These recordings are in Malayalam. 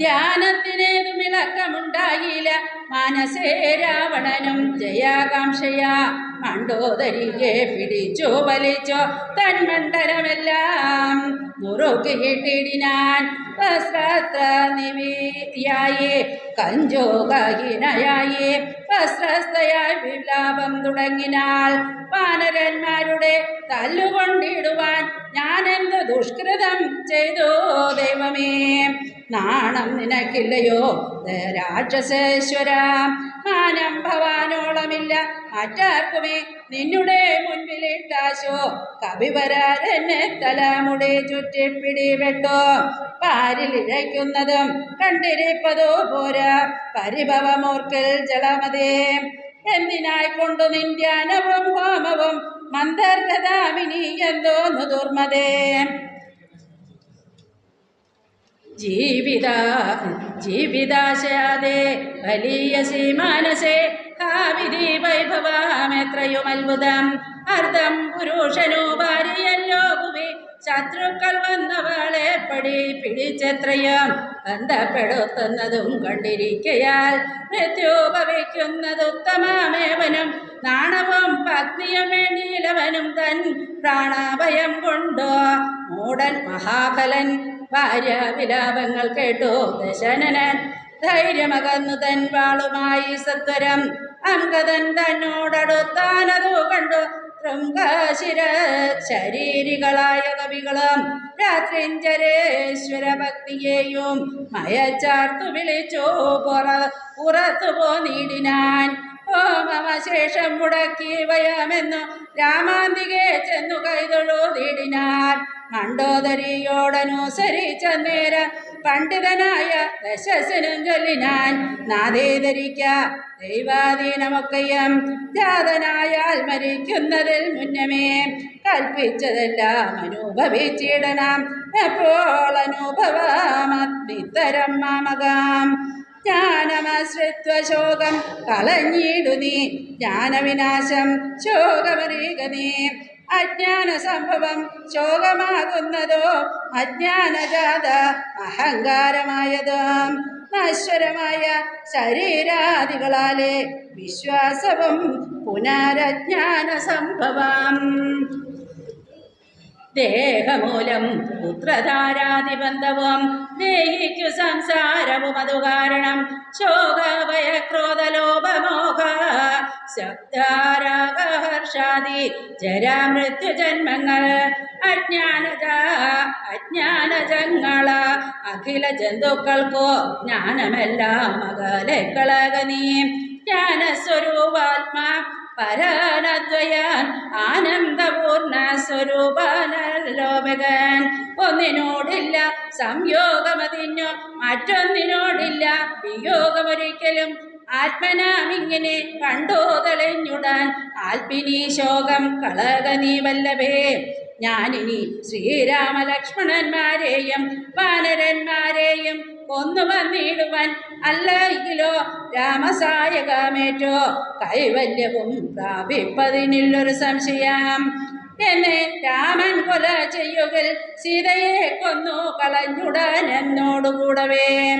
ധ്യാനത്തിനേതും ഇളക്കമുണ്ടായില്ല. മനസ്സേ രാവണനും ജയാകാംക്ഷയാ. മണ്ടോദരിയെ പിടിച്ചോ വലിച്ചോ. തന്മണ്ഡലമെല്ലാം മുറുകിട്ടിടിനാൻ വസ്ത്രത്ര നിവിയായി കഞ്ചോകഹീനയായി. വസ്ത്രസ്ഥയായി വിലാപം തുടങ്ങിനാൽ വാനരന്മാരുടെ ഞാനെന്ത് ദുഷ്കൃതം ചെയ്തു ദൈവമേ? നാണം നിനക്കില്ലയോ? രാക്ഷസേശ്വര മാനം ഭവാനോളമില്ല. മറ്റാർക്കുമേ നിന്നുടെ മുൻപിലിട്ടാശോ കവിവരാരെന്നെ തലമുടി ചുറ്റിപ്പിടിവെട്ടോ പാരിലിഴയ്ക്കുന്നതും കണ്ടിരിപ്പതോ പോരാ? പരിഭവമോർക്കൽ ജലമതേ. എന്തിനായി കൊണ്ടു നിന്ദ്യാനവും ഹോമവും മന്ദർഗതാമിനി എന്തോന്നു ദുർമതേ. ജീവിത ജീവിതാശയാതെ വലിയ സീമാനസേ വൈഭവാമെത്രയും അത്ഭുതം അർത്ഥം പുരുഷനു ഭാര്യയല്ലോ ഭുവി ശത്രുക്കൾ വന്നവളെ പടി പിടിച്ചെത്രയും ബന്ധപ്പെടുത്തുന്നതും കണ്ടിരിക്കയാൽ മൃത്യു ഉത്തമമേവനും. നാണവും പത്നിയും വേണ്ടിയിലവനും തൻ പ്രാണഭയം കൊണ്ടോ. മൂടൻ മഹാബലൻ ഭാര്യ വിലാപങ്ങൾ കേട്ടു. ദശനനൻ ധൈര്യമകന്നു തൻ വാളുമായി സത്വരം. അങ്കതൻ തന്നോടടുത്താനതു കണ്ടു. ശരീരികളായ കവികളും രാത്രിഞ്ചരേശ്വര ഭക്തിയെയും മയച്ചാർത്തു വിളിച്ചു പുറ പുറത്തു പോന്നിടിനാൻ ഓമവശേഷം മുടക്കി വയമെന്നു രാമാന്തികെ ചെന്നു കൈതൊഴുതിടിനാൻ മണ്ടോദരിയോടനുസരിച്ച നേര പണ്ഡിതനായ ദശസിനും ചൊല്ലിനാൻ നാദേധരിക്ക ദൈവാധീനമൊക്കെയും ജാതനായാൽ മരിക്കുന്നതിൽ മുന്നമേ കൽപ്പിച്ചതെല്ലാം അനുഭവിച്ചിടണം. എപ്പോൾ അനുഭവമിത്തരം മാമകാം. ശോകം കളഞ്ഞിടു നീ. ജ്ഞാനവിനാശം ശോകമറിയുക നീ. അജ്ഞാന സംഭവം ശോകമാകുന്നതോ അജ്ഞാനജാത അഹങ്കാരമായതോ. നശ്വരമായ ശരീരാദികളാലെ വിശ്വാസവും പുനരജ്ഞാന സംഭവം ദേഹമൂലം പുത്രധാരാതിബന്ധവും ദേഹിക്കു സംസാരവും അതു കാരണം ശോകഭയ ക്രോധലോപമോഹ ശബ്ദാരാഗഹർഷാദി ജരാമൃത്യുജന്മങ്ങൾ അജ്ഞാനജ അജ്ഞാനജങ്ങള അഖില ജന്തുക്കൾക്കോ ജ്ഞാനമെല്ലാം അകലെ കളകനീ ജ്ഞാനസ്വരൂപാത്മാ പരാനദ്വയ ആനന്ദപൂർണ സ്വരൂപനലോപകൻ ഒന്നിനോടില്ല സംയോഗമതിഞ്ഞു മറ്റൊന്നിനോടില്ല വിയോഗമൊരിക്കലും. ആത്മനാമിങ്ങനെ കണ്ടോ തെളിഞ്ഞുടാൻ ആൽപ്പിനി ശോകം കളക നീ വല്ലഭേ. ഞാനിനി ശ്രീരാമലക്ഷ്മണന്മാരെയും വാനരന്മാരെയും കൊന്നു വന്നിടുവാൻ അല്ലെങ്കിലോ രാമസായകമേറ്റോ കൈവല്യവും പ്രാപിപ്പതിനുള്ളൊരു സംശയം. എന്നെ രാമൻ കൊല ചെയ്യുകിൽ സീതയെ കൊന്നു കളഞ്ഞുടാൻ എന്നോടുകൂടവേ.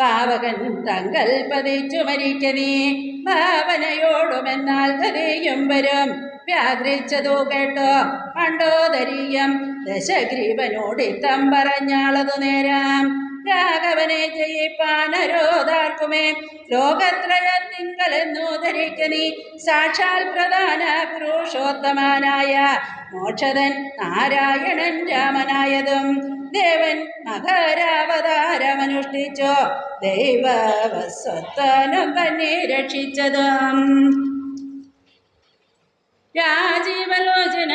പാവകൻ തങ്കൽ പതിച്ചു മരിക്ക നീ ഭാവനയോടുമെന്നാൽ കഥയും വരും. വ്യാഗ്രഹിച്ചതോ കേട്ടോ. പണ്ടോദരീയം ദശഗ്രീവനോടിത്തം പറഞ്ഞാളതു നേരാം. രാഘവനെ ജയിപ്പാനരോധാർക്കുമേ ലോകത്രയത്തിങ്കലെന്നു ധരിക്ക നീ. സാക്ഷാൽ പ്രധാന പുരുഷോത്തമാനായ മോക്ഷതൻ നാരായണൻ രാമനായതും. ദേവൻ മകരാവതാരമനുഷ്ഠിച്ചോ ദൈവവസ്വത്വനം തന്നെ രക്ഷിച്ചതും. രാജീവലോചന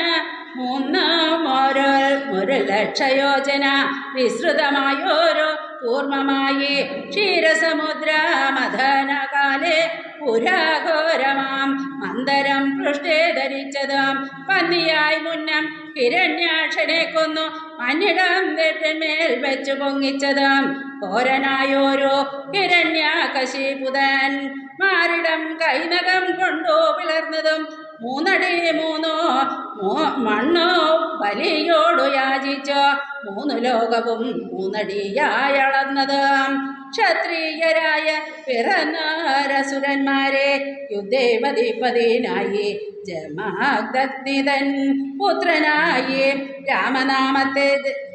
മൂന്നാം ഓരോ ഒരു ലക്ഷയോജന വിസ്തൃതമായോരോ കൂർമ്മമായി ക്ഷീരസമുദ്ര മഥനകാലേ പുരാഘോരമാം. മന്ദരം പൃഷ്ഠേ ധരിച്ചതാം. പന്നിയായി മുന്നം ഹിരണ്യാക്ഷനെ കൊന്നു. മഞ്ഞിടം വെട്ടിന്മേൽ വെച്ചു പൊങ്ങിച്ചതാം. ഘോരനായോരോ ഹിരണ്യാകശിപുതൻ. മാറിടം കൈനകം കൊണ്ടു പിളർന്നതും മൂന്നടി മൂന്നോ മണ്ണോ ബലിയോടു യാചിച്ചോ. മൂന്നു ലോകവും മൂന്നടിയായളന്നത്. ക്ഷത്രിയരായ പിറന്നാരസുരന്മാരെ യുദ്ധേവതിപതിനായി ജമാഗ്നിതൻ പുത്രനായി രാമനാമത്തെ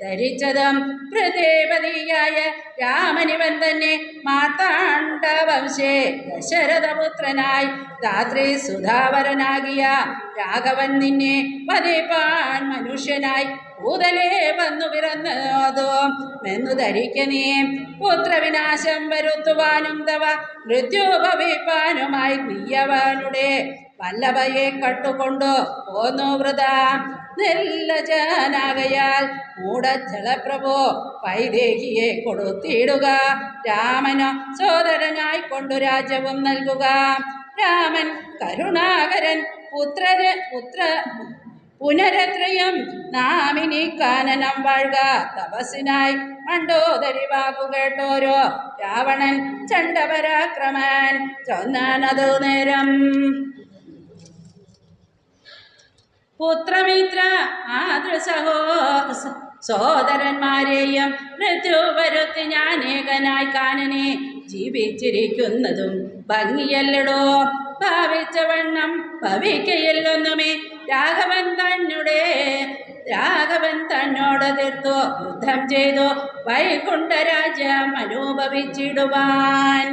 ധരിച്ചതും പ്രദേവതിയായ രാമനിവൻ തന്നെ മാതാണ്ഡവംശേ ദശരഥപുത്രനായി ധാത്രി സുധാവരനാകിയ രാഘവൻ നിന്നെ പതിപ്പാൻ മനുഷ്യനായി ഭൂതലേ വന്നു പിറന്നതോ മെന്നു ധരിക്കനേ പുത്രവിനാശം വരുത്തുവാനും തവ മൃത്യു ഭവിപ്പാനുമായി നീയവനുടെ വല്ലഭയെ കട്ടുകൊണ്ടു പോന്നു വൃത. നിർലജനാകയാൽ മൂടജലപ്രഭോ വൈദേഹിയെ കൊടുത്തിടുക. രാമനോ സോദരനായി കൊണ്ടു രാജ്യവും നൽകുക. രാമൻ കരുണാകരൻ പുത്രര് പുത്ര പുനരത്രയം നാമിനി കാനനം വാഴുക. തപസ്സിനായി മണ്ടോദരി വാക്കു കേട്ടോരോ. രാവണൻ ചണ്ടപരാക്രമൻ ചൊന്നാനതു നേരം. പുത്രമിത്ര ആതൃസഹോ സോദരന്മാരെയും മൃത്യു വരുത്തി ഞാൻ ഏകനായി കാനനെ ജീവിച്ചിരിക്കുന്നതും ഭംഗിയല്ലടോ. ഭാവിച്ച വണ്ണം ഭവിക്കയില്ലൊന്നുമേ രാഘവൻ തന്നെ രാഘവൻ തന്നോട് തീർത്തു യുദ്ധം ചെയ്തു വൈകുണ്ഠരാജ്യം അനുഭവിച്ചിടുവാൻ